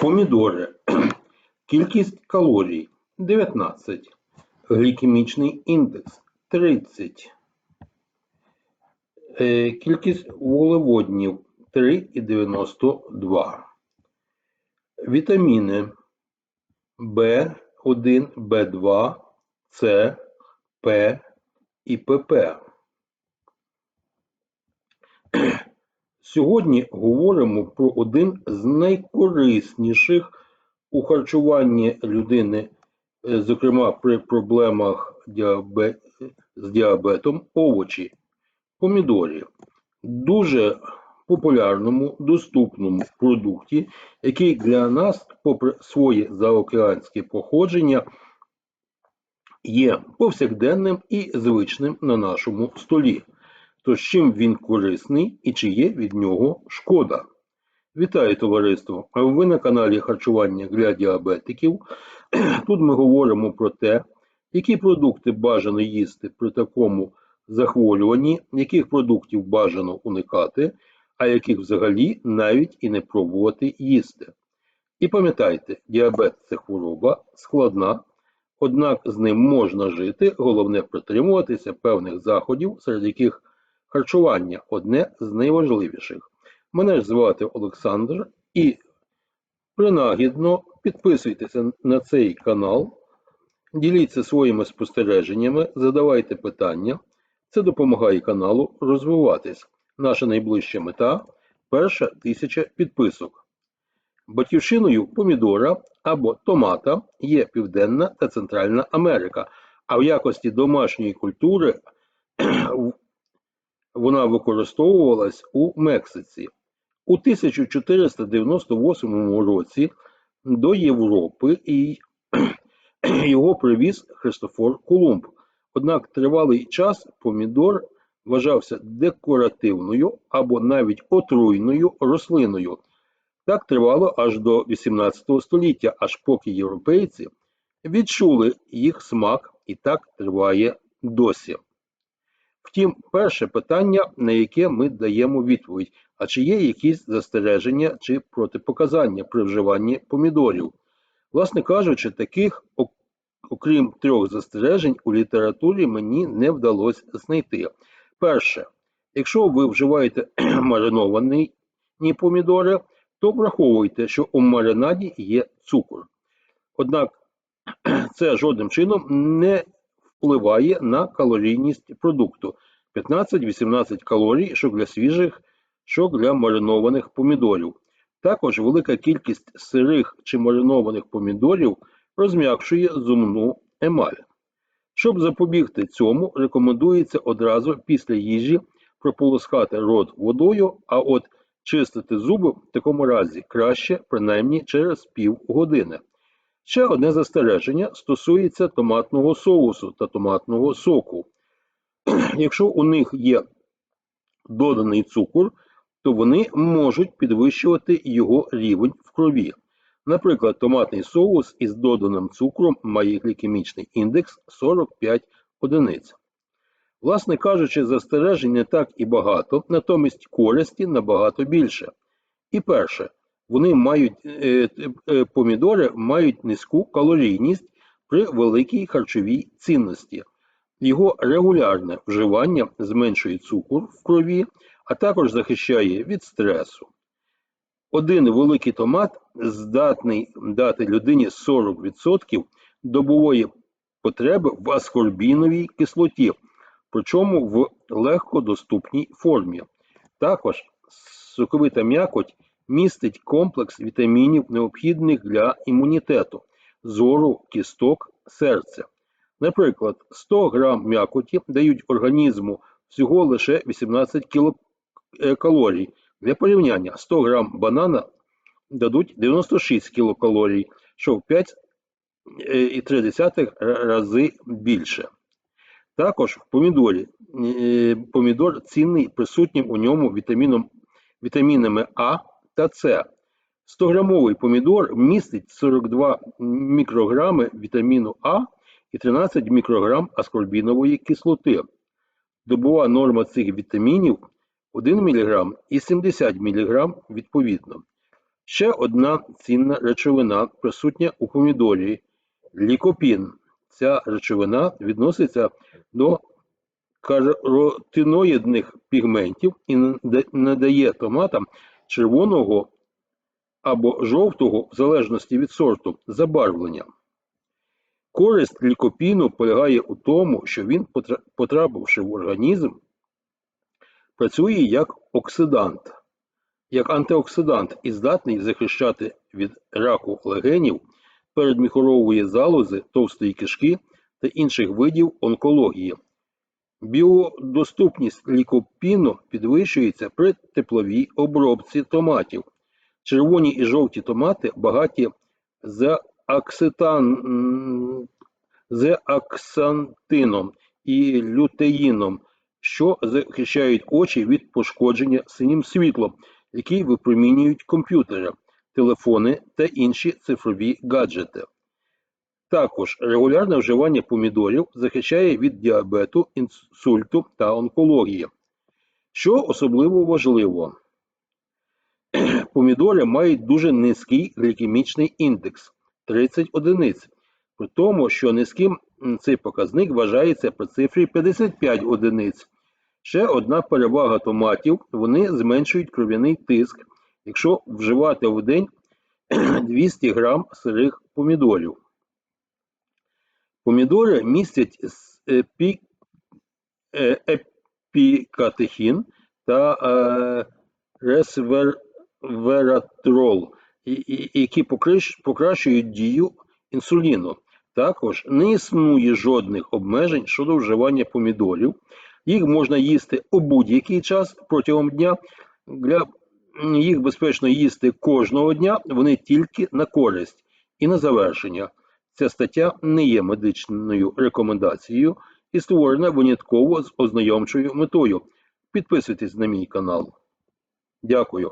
Помідори. Кількість калорій 19. Глікемічний індекс 30. Е, Кількість вуглеводнів 3,92. Вітаміни В1, В2, С, П і ПП. Сьогодні говоримо про один з найкорисніших у харчуванні людини, е, зокрема при проблемах з діабетом, овочі, помідорі. Дуже популярному, доступному продукті, який для нас, попри своє заокеанське походження, є повсякденним і звичним на нашому столі. Тож чим він корисний і чи є від нього шкода? Вітаю товариство! Ви на каналі Харчування для діабетиків. Тут ми говоримо про те, які продукти бажано їсти при такому захворюванні, яких продуктів бажано уникати, а яких взагалі навіть і не пробувати їсти. І пам'ятайте, діабет це хвороба складна, однак з ним можна жити, головне притримуватися певних заходів, серед яких харчування одне з найважливіших. Мене ж звати Олександр і принагідно підписуйтеся на цей канал, діліться своїми спостереженнями, задавайте питання. Це допомагає каналу розвиватись. Наша найближча мета перша тисяча підписок. Батьківщиною помідора або томата є Південна та Центральна Америка, а в якості домашньої культури вона використовувалась у Мексиці. У 1498 році до Європи і його привіз Христофор Колумб. Однак тривалий час помідор вважався декоративною або навіть отруйною рослиною. Так тривало аж до 18 століття, аж поки європейці відчули їх смак, і так триває досі. Втім, перше питання, на яке ми даємо відповідь: а чи є якісь застереження чи протипоказання при вживанні помідорів? Власне кажучи, таких, окрім трьох застережень, у літературі мені не вдалося знайти. Перше, якщо ви вживаєте мариновані помідори, то враховуйте, що у маринаді є цукор. Однак це жодним чином не впливає на калорійність продукту 15-18 калорій, що для свіжих, що для маринованих помідорів. Також велика кількість сирих чи маринованих помідорів розм'якшує зумну емаль. Щоб запобігти цьому, рекомендується одразу після їжі прополоскати рот водою, а от чистити зуби в такому разі краще принаймні через пів години. Ще одне застереження стосується томатного соусу та томатного соку. Якщо у них є доданий цукор, то вони можуть підвищувати його рівень в крові. Наприклад, томатний соус із доданим цукром має глікемічний індекс 45 одиниць. Власне кажучи, застережень не так і багато, натомість користі набагато більше. І перше, вони мають е, е, помідори мають низьку калорійність при великій харчовій цінності. Його регулярне вживання зменшує цукор в крові, а також захищає від стресу. Один великий томат здатний дати людині 40% добової потреби в аскорбіновій кислоті, причому в легкодоступній формі. Також соковита м'якоть містить комплекс вітамінів, необхідних для імунітету, зору, кісток, серця. Наприклад, 100 грам м'якоті дають організму всього лише 18 кілокалорій. Для порівняння 100 грам банана дадуть 96 кілокалорій, що в 5,3 рази більше. Також в помідорі е, помідор цінний присутнім у ньому вітамінами А та С. 100-грамовий помідор містить 42 мікрограми вітаміну А і 13 мікрограм аскорбінової кислоти. Добова норма цих вітамінів 1 мг і 70 мг відповідно. Ще одна цінна речовина присутня у помідорі лікопін. Ця речовина відноситься до каротиноїдних пігментів і надає томатам червоного або жовтого, в залежності від сорту, забарвлення. Користь лікопіну полягає у тому, що він, потрапивши в організм, працює як оксидант, як антиоксидант і здатний захищати від раку легенів, передміхорової залози, товстої кишки та інших видів онкології. Біодоступність лікопіну підвищується при тепловій обробці томатів. Червоні і жовті томати багаті зеакситан, зеаксантином і лютеїном, що захищають очі від пошкодження синім світлом, який випромінюють комп'ютери, телефони та інші цифрові гаджети. Також регулярне вживання помідорів захищає від діабету, інсульту та онкології. Що особливо важливо, помідори мають дуже низький глікемічний індекс 30 одиниць, при тому, що низьким цей показник вважається при цифрі 55 одиниць. Ще одна перевага томатів вони зменшують кров'яний тиск, якщо вживати в день 200 грам сирих помідорів. Помідори містять е, епікатехін та е, ресвератрол, які покращують дію інсуліну. Також не існує жодних обмежень щодо вживання помідорів. Їх можна їсти у будь-який час протягом дня. Для їх безпечно їсти кожного дня, вони тільки на користь. І на завершення. Ця стаття не є медичною рекомендацією і створена винятково з ознайомчою метою. Підписуйтесь на мій канал. Дякую.